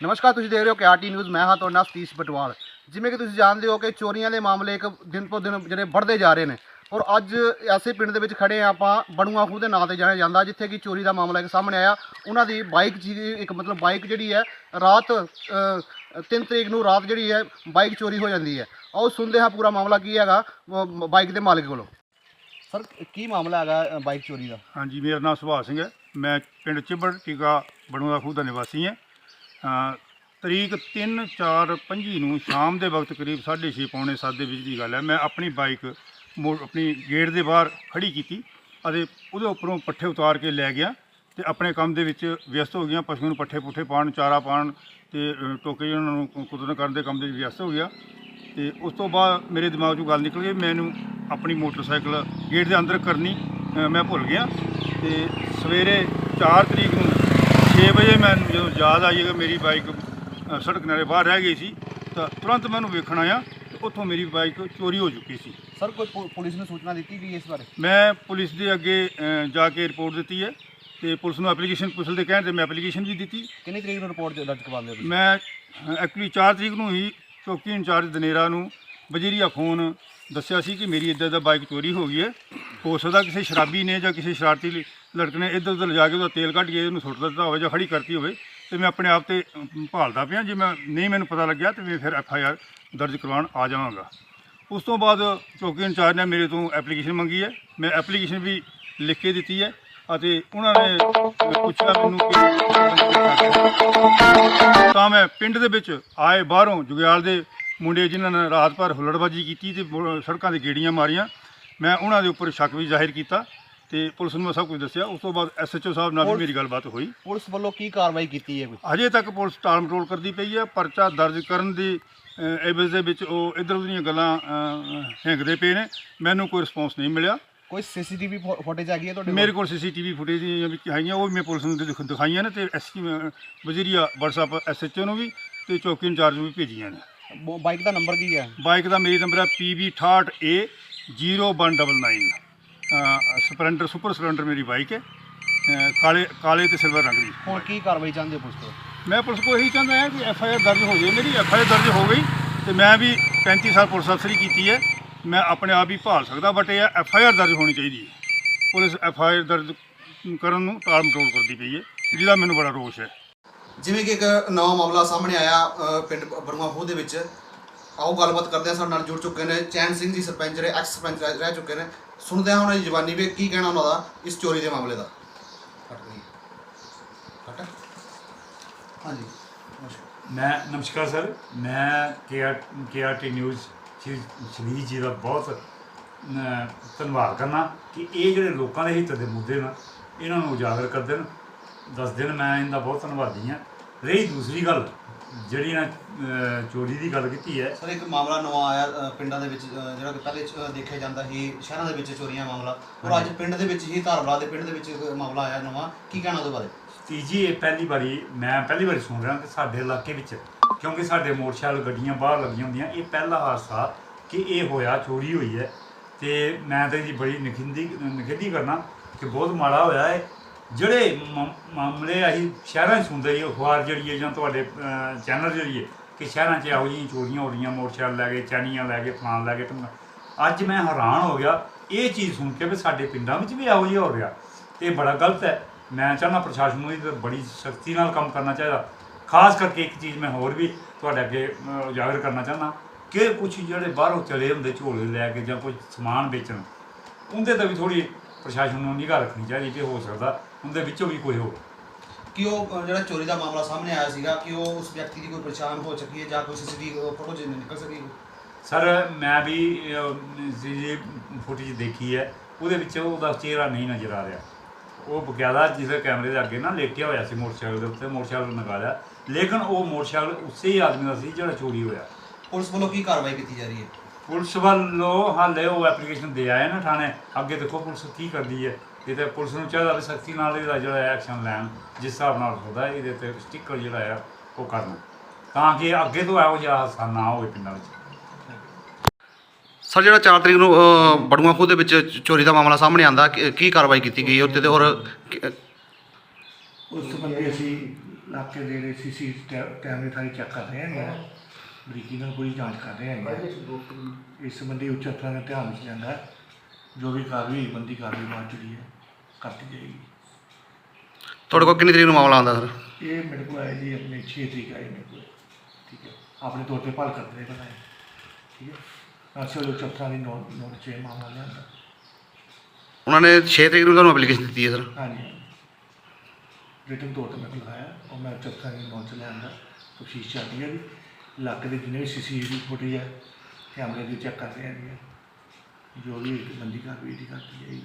ਨਮਸਕਾਰ, ਤੁਸੀਂ ਦੇਖ ਰਹੇ ਹੋ ਕਿਆਟੀ ਨਿਊਜ਼। ਮੈਂ ਹਾਂ ਤੁਹਾਡਾ ਸਤੀਸ਼ ਪਟਵਾਲ ਜਿਵੇਂ ਕਿ ਤੁਸੀਂ ਜਾਣਦੇ ਹੋ ਕਿ ਚੋਰੀਆਂ ਦੇ ਮਾਮਲੇ ਇੱਕ ਦਿਨ ਤੋਂ ਦਿਨ ਜਿਹੜੇ ਵੱਧਦੇ ਜਾ ਰਹੇ ਨੇ। ਔਰ ਅੱਜ ਐਸੇ ਪਿੰਡ ਦੇ ਵਿੱਚ ਖੜੇ ਆ ਆਪਾਂ ਬੜੂਆ ਖੂਹ ਦੇ ਨਾਂ ਤੇ ਜਾਣਿਆ ਜਾਂਦਾ, ਜਿੱਥੇ ਕਿ ਚੋਰੀ ਦਾ ਮਾਮਲਾ ਇੱਕ ਸਾਹਮਣੇ ਆਇਆ। ਉਹਨਾਂ ਦੀ ਬਾਈਕ ਜੀ, ਇੱਕ ਮਤਲਬ ਬਾਈਕ ਜਿਹੜੀ ਹੈ, ਰਾਤ 3 ਤਰੀਕ ਨੂੰ ਰਾਤ ਜਿਹੜੀ ਹੈ, ਬਾਈਕ ਚੋਰੀ ਹੋ ਜਾਂਦੀ ਹੈ। ਆਓ ਸੁਣਦੇ ਹਾਂ ਪੂਰਾ ਮਾਮਲਾ ਕੀ ਹੈਗਾ ਬਾਈਕ ਦੇ ਮਾਲਕ ਕੋਲੋਂ। ਸਰ, ਕੀ ਮਾਮਲਾ ਹੈਗਾ ਬਾਈਕ ਚੋਰੀ ਦਾ? ਹਾਂਜੀ, ਮੇਰਾ ਨਾਮ ਸੁਭਾਸ਼ ਸਿੰਘ ਹੈ। ਮੈਂ ਪਿੰਡ ਚਿੱਬੜ, ਟੀਕਾ ਬਣੂਆ ਖੂਹ ਦਾ ਨਿਵਾਸੀ ਹਾਂ। ਤਰੀਕ 3 4 25 ਨੂੰ ਸ਼ਾਮ ਦੇ ਵਕਤ ਕਰੀਬ 6:30 ਪੌਣੇ 7 ਦੇ ਵਿੱਚ ਦੀ ਗੱਲ ਹੈ। ਮੈਂ ਆਪਣੀ ਬਾਈਕ ਮੋ, ਆਪਣੀ ਗੇਟ ਦੇ ਬਾਹਰ ਖੜੀ ਕੀਤੀ ਅਤੇ ਉਹਦੇ ਉੱਪਰੋਂ ਪੱਠੇ ਉਤਾਰ ਕੇ ਲੈ ਗਿਆ ਤੇ ਆਪਣੇ ਕੰਮ ਦੇ ਵਿੱਚ ਵਿਅਸਤ ਹੋ ਗਿਆ। ਪਸ਼ੂਆਂ ਨੂੰ ਪੱਠੇ ਪੁੱਠੇ ਪਾਣ ਚਾਰਾ ਪਾਣ ਤੇ ਟੋਕੇ ਉਹਨਾਂ ਨੂੰ ਕੁਦਰਨ ਕਰਨ ਦੇ ਕੰਮ ਦੇ ਵਿੱਚ ਵਿਅਸਤ ਹੋ ਗਿਆ ਤੇ ਉਸ ਤੋਂ ਬਾਅਦ ਮੇਰੇ ਦਿਮਾਗ 'ਚੋਂ ਗੱਲ ਨਿਕਲ ਗਈ, ਮੈਨੂੰ ਆਪਣੀ ਮੋਟਰਸਾਈਕਲ ਗੇਟ ਦੇ ਅੰਦਰ ਕਰਨੀ ਮੈਂ ਭੁੱਲ ਗਿਆ ਤੇ ਸਵੇਰੇ 4 ਤਰੀਕ ਨੂੰ 6 ਵਜੇ ਮੈਨੂੰ ਜਦੋਂ ਯਾਦ ਆਈ ਕਿ ਮੇਰੀ ਬਾਈਕ ਅ, ਸੜਕ ਕਿਨਾਰੇ ਬਾਹਰ ਰਹਿ ਗਈ ਸੀ ਤਾਂ ਤੁਰੰਤ ਮੈਨੂੰ ਵੇਖਣ ਆਇਆ ਤੇ ਉੱਥੋਂ ਮੇਰੀ ਬਾਈਕ ਚੋਰੀ ਹੋ ਚੁੱਕੀ ਸੀ। ਸਰ ਕੋਈ ਪੁ- ਪੁਲਿਸ ਨੂੰ ਸੂਚਨਾ ਦਿੱਤੀ ਗਈ ਇਸ ਬਾਰੇ? ਮੈਂ ਪੁਲਿਸ ਦੇ ਅੱਗੇ ਅ, ਜਾ ਕੇ ਰਿਪੋਰਟ ਦਿੱਤੀ ਹੈ ਤੇ ਪੁਲਿਸ ਨੂੰ ਐਪਲੀਕੇਸ਼ਨ ਪੁਲਿਸ ਦੇ ਕਹਿਣ ਤੇ ਮੈਂ ਐਪਲੀਕੇਸ਼ਨ ਵੀ ਦਿੱਤੀ। ਕਿੰਨੀ ਤਰੀਕ ਨੂੰ ਰਿਪੋਰਟ ਦਰਜ ਕਰਵਾਉਂਦੇ ਹੋ ਤੁਸੀਂ? ਮੈਂ ਐਕਚੁਅਲੀ 4 ਤਰੀਕ ਨੂੰ ਹੀ ਚੌਕੀ ਇੰਚਾਰਜ ਦਨੇਰਾ ਨੂੰ ਵਜ਼ੀਰੀਆ ਫੋਨ ਦੱਸਿਆ ਸੀ ਕਿ ਮੇਰੀ ਇੱਦਾਂ ਦਾ ਬਾਈਕ ਚੋਰੀ ਹੋ ਗਈ ਹੈ। ਹੋ ਸਕਦਾ ਕਿਸੇ ਸ਼ਰਾਬੀ ਨੇ ਜਾਂ ਕਿਸੇ ਸ਼ਰਾਰਤੀ ਲ- ਲੜਕੇ ਨੇ ਇੱਧਰ ਉੱਧਰ ਲਿਜਾ ਕੇ ਉਹਦਾ ਤੇਲ ਕੱਢ ਕੇ ਉਹਨੂੰ ਸੁੱਟ ਦਿੱਤਾ ਹੋਵੇ ਜਾਂ ਖੜੀ ਕਰਤੀ ਹੋਵੇ, ਤੇ ਮੈਂ ਆਪਣੇ ਆਪ ਤੇ ਭਾਲਦਾ ਪਿਆ। ਜੇ ਮੈਂ, ਨਹੀਂ ਮੈਨੂੰ ਪਤਾ ਲੱਗਿਆ ਤੇ ਮੈਂ ਫਿਰ ਐਫ ਆਈ ਆਰ ਦਰਜ ਕਰਵਾਉਣ ਆ ਜਾਵਾਂਗਾ। ਉਸ ਤੋਂ ਬਾਅਦ ਚੌਕੀ ਇੰਚਾਰਜ ਨੇ ਮੇਰੇ ਤੋਂ ਐਪਲੀਕੇਸ਼ਨ ਮੰਗੀ ਹੈ। ਮੈਂ ਐਪਲੀਕੇਸ਼ਨ ਵੀ ਲਿਖ ਕੇ ਦਿੱਤੀ ਹੈ ਅਤੇ ਉਹਨਾਂ ਨੇ ਪੁੱਛਿਆ ਮੈਨੂੰ ਕਿ ਤਾਂ ਮੈਂ ਪਿੰਡ ਦੇ ਵਿੱਚ ਆਏ ਬਾਹਰੋਂ ਜੁਗਿਆਲ ਦੇ ਮੁੰਡੇ ਜਿਨ੍ਹਾਂ ਨੇ ਰਾਤ ਭਰ ਹੁੱਲੜਬਾਜੀ ਕੀਤੀ ਤੇ ਸੜਕਾਂ ਤੇ ਗੇੜੀਆਂ ਮਾਰੀਆਂ। ਮੈਂ ਉਹਨਾਂ ਦੇ ਉੱਪਰ ਸ਼ੱਕ ਵੀ ਜ਼ਾਹਿਰ ਕੀਤਾ। ਤੇ ਪੁਲਿਸ ਨੂੰ ਮੈਂ ਸਭ ਕੁਝ ਦੱਸਿਆ। ਉਸ ਤੋਂ ਬਾਅਦ ਐਸਐਚਓ ਸਾਹਿਬ ਨਾਲ ਵੀ ਮੇਰੀ ਗੱਲਬਾਤ ਹੋਈ। ਪੁਲਿਸ ਵੱਲੋਂ ਕੀ ਕਾਰਵਾਈ ਕੀਤੀ ਹੈ ਕੋਈ? ਅਜੇ ਤੱਕ ਪੁਲਿਸ ਟਾਲ ਮਟੋਲ ਕਰਦੀ ਪਈ ਹੈ। ਪਰਚਾ ਦਰਜ ਕਰਨ ਦੀ ਐਵਜ਼ ਦੇ ਵਿੱਚ ਉਹ ਇਧਰ ਉਧਰ ਦੀਆਂ ਗੱਲਾਂ ਹੈਂਗਦੇ ਪਏ ਨੇ। ਮੈਨੂੰ ਕੋਈ ਰਿਸਪੌਂਸ ਨਹੀਂ ਮਿਲਿਆ। ਕੋਈ ਸੀਸੀਟੀਵੀ ਫੁਟੇਜ ਹੈਗੀ ਹੈ ਤੁਹਾਡੇ ਮੇਰੇ ਕੋਲ ਸੀਸੀਟੀਵੀ ਫੁਟੇਜ ਵੀ ਹੈਗੀਆਂ ਉਹ ਵੀ ਮੈਂ ਪੁਲਿਸ ਨੂੰ ਦਿਖ- ਦਿਖਾਈਆਂ ਨੇ ਤੇ ਐਸਪੀ ਵਜ਼ੀਰੀਆ WhatsApp ਐਸਐਚਓ ਨੂੰ ਵੀ ਤੇ ਚੌਕੀ ਇੰਚਾਰਜ ਨੂੰ ਵੀ ਭੇਜੀਆਂ ਨੇ। ਕੋਲ ਬਾਈਕ ਦਾ ਨੰਬਰ ਕੀ ਹੈ? ਬਾਈਕ ਦਾ ਮੇਰੀ ਨੰਬਰ ਹੈ PB68A 0199 ਸਪਲੈਂਡਰ ਸੁਪਰ ਸਪਲੈਂਡਰ ਮੇਰੀ ਬਾਈਕ ਹੈ। ਕਾਲੇ ਕਾਲੇ ਤੇ ਸਿਲਵਰ ਰੰਗ ਦੀ ਹੁਣ ਕੀ ਕਾਰਵਾਈ ਚਾਹੁੰਦੇ ਪੁਲਿਸ ਤੋਂ ਮੈਂ ਪੁਲਿਸ ਕੋਲ ਇਹੀ ਚਾਹੁੰਦਾ ਹਾਂ ਕਿ ਐਫ ਆਈ ਆਰ ਦਰਜ ਹੋ ਜਾਏ ਮੇਰੀ ਐਫ ਆਈ ਆਰ ਦਰਜ ਹੋ ਗਈ ਤੇ ਮੈਂ ਵੀ 35 ਸਾਲ ਪੁਲਿਸ ਅਫਸਰੀ ਕੀਤੀ ਹੈ। ਮੈਂ ਆਪਣੇ ਆਪ ਹੀ ਭਾਲ ਸਕਦਾ ਬਟ ਇਹ ਐਫ ਆਈ ਆਰ ਦਰਜ ਹੋਣੀ ਚਾਹੀਦੀ ਹੈ। ਪੁਲਿਸ ਐਫ ਆਈ ਆਰ ਦਰਜ ਕਰਨ ਨੂੰ ਟਾਲ ਮਟੋਲ ਕਰਦੀ ਪਈ ਹੈ ਜਿਹਦਾ ਮੈਨੂੰ ਬੜਾ ਰੋਸ਼ ਹੈ। ਜਿਵੇਂ ਕਿ ਇੱਕ ਨਵਾਂ ਮਾਮਲਾ ਸਾਹਮਣੇ ਆਇਆ ਪਿੰਡ ਬੜੂਆ ਖੂਹ ਦੇ ਵਿੱਚ। ਆਓ ਗੱਲਬਾਤ ਕਰਦੇ ਹਾਂ ਸਾਡੇ ਨਾਲ ਜੁੜ ਚੁੱਕੇ ਨੇ। ਚੈਨ ਸਿੰਘ ਜੀ ਸਰਪੰਚ ਰਹੇ ਐਕਸ ਸਰਪੰਚ ਰਹਿ ਚੁੱਕੇ ਨੇ। ਸੁਣਦੇ ਹਾਂ ਉਹਨਾਂ ਦੀ ਜ਼ਬਾਨੀ ਵੀ ਕੀ ਕਹਿਣਾ ਉਹਨਾਂ ਦਾ, ਇਸ ਚੋਰੀ ਦੇ ਮਾਮਲੇ ਦਾ। ਕੱਟ ਗਈ ਕੱਟ ਹਾਂਜੀ, ਨਮਸਕਾਰ। ਮੈਂ, ਨਮਸਕਾਰ ਸਰ। ਮੈਂ ਕੇਆਰਟੀ ਨਿਊਜ਼ ਸ਼੍ਰੀ ਸ਼੍ਰੀ ਜੀ ਦਾ ਬਹੁਤ ਧੰਨਵਾਦ ਕਰਨਾ ਕਿ ਇਹ ਜਿਹੜੇ ਲੋਕਾਂ ਦੇ ਹਿੱਤ ਦੇ ਮੁੱਦੇ ਨੇ, ਇਹਨਾਂ ਨੂੰ ਉਜਾਗਰ ਕਰਦੇ ਨੇ ਦੱਸਦੇ ਨੇ ਮੈਂ ਇਹਦਾ ਬਹੁਤ ਧੰਨਵਾਦੀ ਹਾਂ। ਰਹੀ ਦੂਸਰੀ ਗੱਲ ਜਿਹੜੀ ਨਾ ਅਹ, ਚੋਰੀ ਦੀ ਗੱਲ ਕੀਤੀ ਹੈ। ਸਰ ਇੱਕ ਮਾਮਲਾ ਨਵਾਂ ਆਇਆ ਅ, ਪਿੰਡਾਂ ਦੇ ਵਿੱਚ ਅ, ਜਿਹੜਾ ਕਿ ਪਹਿਲੇ ਚ, ਅ, ਦੇਖਿਆ ਜਾਂਦਾ ਸੀ ਸ਼ਹਿਰਾਂ ਦੇ ਵਿੱਚ ਚੋਰੀਆਂ ਮਾਮਲਾ। ਔਰ ਅੱਜ ਪਿੰਡ ਦੇ ਵਿੱਚ ਹੀ ਧਾਰਵਾਲਾ ਦੇ ਪਿੰਡ ਦੇ ਵਿੱਚ ਇੱਕ ਮਾਮਲਾ ਆਇਆ ਨਵਾਂ। ਕੀ ਕਹਿਣਾ ਉਹਦੇ ਬਾਰੇ? ਤੀਜੀ ਇਹ ਪਹਿਲੀ ਵਾਰੀ ਮੈਂ ਪਹਿਲੀ ਵਾਰੀ ਸੁਣ ਰਿਹਾ ਕਿ ਸਾਡੇ ਇਲਾਕੇ ਵਿੱਚ ਕਿਉਂਕਿ ਸਾਡੇ ਮੋਟਰਸਾਈਕਲ ਗੱਡੀਆਂ ਬਾਹਰ ਲੱਗੀਆਂ ਹੁੰਦੀਆਂ ਇਹ ਪਹਿਲਾ ਹਾਦਸਾ ਕਿ ਇਹ ਹੋਇਆ ਚੋਰੀ ਹੋਈ ਹੈ। ਤੇ ਮੈਂ ਤਾਂ ਇਹਦੀ ਬੜੀ ਨਖਿੰਦੀ ਨਖੇਦੀ ਕਰਨਾ ਕਿ ਬਹੁਤ ਮਾੜਾ ਹੋਇਆ ਹੈ। ਜਿਹੜੇ ਮਾਮਲੇ ਅਸੀਂ ਸ਼ਹਿਰਾਂ 'ਚ ਸੁਣਦੇ ਹੀ ਅਖਬਾਰ ਜਿਹੜੀ ਹੈ ਜਾਂ ਤੁਹਾਡੇ ਚੈਨਲ ਜਰੀਏ ਕਿ ਸ਼ਹਿਰਾਂ 'ਚ ਇਹੋ ਜਿਹੀਆਂ ਚੋਰੀਆਂ ਹੋ ਰਹੀਆਂ, ਮੋਟਰਸਾਈਕਲ ਲੈ ਕੇ ਚੈਨੀਆਂ ਲੈ ਕੇ ਫਲਾਣ ਲੈ ਕੇ ਟੰਗਾ ਅੱਜ ਮੈਂ ਹੈਰਾਨ ਹੋ ਗਿਆ, ਇਹ ਚੀਜ਼ ਸੁਣ ਕੇ ਵੀ ਸਾਡੇ ਪਿੰਡਾਂ ਵਿੱਚ ਵੀ ਇਹੋ ਜਿਹਾ ਹੋ ਰਿਹਾ। ਤੇ ਇਹ ਬੜਾ ਗਲਤ ਹੈ। ਮੈਂ ਚਾਹੁੰਦਾ ਪ੍ਰਸ਼ਾਸਨ ਨੂੰ ਇਹਦੇ ਬੜੀ ਸਖਤੀ ਨਾਲ ਕੰਮ ਕਰਨਾ ਚਾਹੀਦਾ। ਖਾਸ ਕਰਕੇ ਇੱਕ ਚੀਜ਼ ਮੈਂ ਹੋਰ ਵੀ ਤੁਹਾਡੇ ਅੱਗੇ ਉਜਾਗਰ ਕਰਨਾ ਚਾਹੁੰਦਾ ਕਿ ਕੁਝ ਜਿਹੜੇ ਬਾਹਰੋਂ ਚਲੇ ਹੁੰਦੇ ਝੋਲੇ ਲੈ ਕੇ ਜਾਂ ਕੋਈ ਸਮਾਨ ਵੇਚਣ, ਉਹਦੇ ਤੇ ਵੀ ਥੋੜੀ ਪ੍ਰਸ਼ਾਸਨ ਨੂੰ ਨਿਗਾਹ ਰੱਖਣੀ ਚਾਹੀਦੀ ਕਿ ਹੋ ਸਕਦਾ ਉਹਦੇ ਵਿੱਚੋਂ ਵੀ ਕੋਈ ਹੋ ਕਿ ਉਹ ਜਿਹੜਾ ਚੋਰੀ ਦਾ ਮਾਮਲਾ ਸਾਹਮਣੇ ਆਇਆ ਸੀਗਾ ਕਿ ਉਹ ਉਸ ਵਿਅਕਤੀ ਦੀ ਕੋਈ ਪਛਾਣ ਹੋ ਚੁੱਕੀ ਹੈ ਜਾਂ ਕੋਈ ਸੀਸੀਟੀਵੀ ਫੋਟੋ ਜਿ ਨਿਕਲ ਸਕੀ? ਸਰ ਮੈਂ ਵੀ ਜੀ ਫੁਟੇਜ ਦੇਖੀ ਹੈ। ਉਹਦੇ ਵਿੱਚ ਉਹਦਾ ਚਿਹਰਾ ਨਹੀਂ ਨਜ਼ਰ ਆ ਰਿਹਾ। ਉਹ ਬਕਾਇਦਾ ਜਿਹਦੇ ਕੈਮਰੇ ਦੇ ਅੱਗੇ ਨਾ ਲੇਟਿਆ ਹੋਇਆ ਸੀ ਮੋਟਰਸਾਈਕਲ ਦੇ ਉੱਤੇ ਮੋਟਰਸਾਈਕਲ ਨਗਾਲਿਆ ਲੇਕਿਨ ਉਹ ਮੋਟਰਸਾਈਕਲ ਉਸੇ ਹੀ ਆਦਮੀ ਦਾ ਸੀ ਜਿਹੜਾ ਚੋਰੀ ਹੋਇਆ। ਪੁਲਿਸ ਵੱਲੋਂ ਕੀ ਕਾਰਵਾਈ ਕੀਤੀ ਜਾ ਰਹੀ ਹੈ? ਪੁਲਿਸ ਵੱਲੋਂ ਹਾਲੇ ਉਹ ਐਪਲੀਕੇਸ਼ਨ ਦੇ ਆਏ ਨਾ ਥਾਣੇ। ਅੱਗੇ ਦੇਖੋ ਪੁਲਿਸ ਕੀ ਕਰਦੀ ਹੈ। ਇਹ ਤੇ ਪੁਲਿਸ ਨੂੰ ਚਾਹੀਦਾ ਵੀ ਸਖਤੀ ਨਾਲ ਇਹਦਾ ਜਿਹੜਾ ਐਕਸ਼ਨ ਲੈਣ ਜਿਸ ਹਿਸਾਬ ਨਾਲ ਹੁੰਦਾ ਇਹਦੇ ਤੇ ਸਟicker ਜਿਹੜਾ ਆ ਉਹ ਕਰਨ ਤਾਂ ਕਿ ਅੱਗੇ ਤੋਂ ਇਹੋ ਜਿਹਾ ਹਾਦਸਾ ਨਾ ਹੋਵੇ ਪਿੰਡਾਂ ਵਿੱਚ। ਸਰ ਜਿਹੜਾ 4 ਤਰੀਕ ਨੂੰ ਬੜੂਆ ਖੂਹ ਦੇ ਵਿੱਚ ਚੋਰੀ ਦਾ ਮਾਮਲਾ ਸਾਹਮਣੇ ਆਂਦਾ ਕੀ ਕਾਰਵਾਈ ਕੀਤੀ ਗਈ ਉੱਤੇ ਤੇ ਔਰ ਉਸ ਸੰਬੰਧੀ ਅਸੀਂ ਇਲਾਕੇ ਦੇ ਜਿਹੜੇ ਸੀਸੀ ਕੈਮਰੇ ਸਾਰੇ ਚੈੱਕ ਕਰ ਰਹੇ ਹਾਂ ਬਰੀਕੀ ਨਾਲ ਪੂਰੀ ਜਾਂਚ ਕਰ ਰਹੇ ਹਾਂ ਇਸ ਸੰਬੰਧੀ ਉੱਚ ਅਫਸਰਾਂ ਦੇ ਧਿਆਨ ਵਿੱਚ ਜਾਂਦਾ ਜੋ ਵੀ ਕਾਰਵਾਈ ਬੰਦੀ ਕਾਰਵਾਈ ਬਾਅਦ ਜਿਹੜੀ ਹੈ। ਕਰਤੀ ਜਾਏਗੀ ਤੁਹਾਡੇ ਕੋਲ ਕਿੰਨੀ ਤਰੀਕ ਨੂੰ ਮਾਮਲਾ ਆਉਂਦਾ ਸਰ? ਇਹ ਮੇਰੇ ਕੋਲ ਆਇਆ ਜੀ ਆਪਣੇ 6 ਤਰੀਕ ਆਈ ਮੇਰੇ ਕੋਲ। ਠੀਕ ਹੈ। ਆਪਣੇ ਤੌਰ ਤੇ ਭਾਲ ਕਰਦੇ ਰਹੇ ਬਣਾਏ ਠੀਕ ਹੈ। ਅਸਲ ਉੱਚ ਅਫਸਰਾਂ ਦੀ ਨੋਟ ਨੋਟ ਚ ਇਹ ਮਾਮਲਾ ਲਿਆਂਦਾ। ਉਹਨਾਂ ਨੇ 6 ਤਰੀਕ ਨੂੰ ਤੁਹਾਨੂੰ ਐਪਲੀਕੇਸ਼ਨ ਦਿੱਤੀ ਹੈ ਸਰ? ਹਾਂਜੀ ਰਿਟਨ ਤੌਰ ਤੇ ਮੈਂ ਕੋਲ ਆਇਆ ਉਹ ਮੈਂ ਅਫਸਰਾਂ ਦੀ ਨੋਟ ਚ ਲਿਆਂਦਾ। ਕੋਸ਼ਿਸ਼ ਚੱਲਦੀ ਹੈ ਵੀ ਇਲਾਕੇ ਦੇ ਜਿੰਨੇ ਵੀ ਸੀਸੀਟੀਵੀ ਫੁਟੇਜ ਹੈ ਕੈਮਰੇ ਦੀ ਚੈੱਕ ਕਰ ਰਹੇ ਹਾਂ ਜੀ ਜੋ ਵੀ ਬੰਦੀ ਕਾਰਵਾਈ ਦੀ ਕਰਦੀ ਹੈ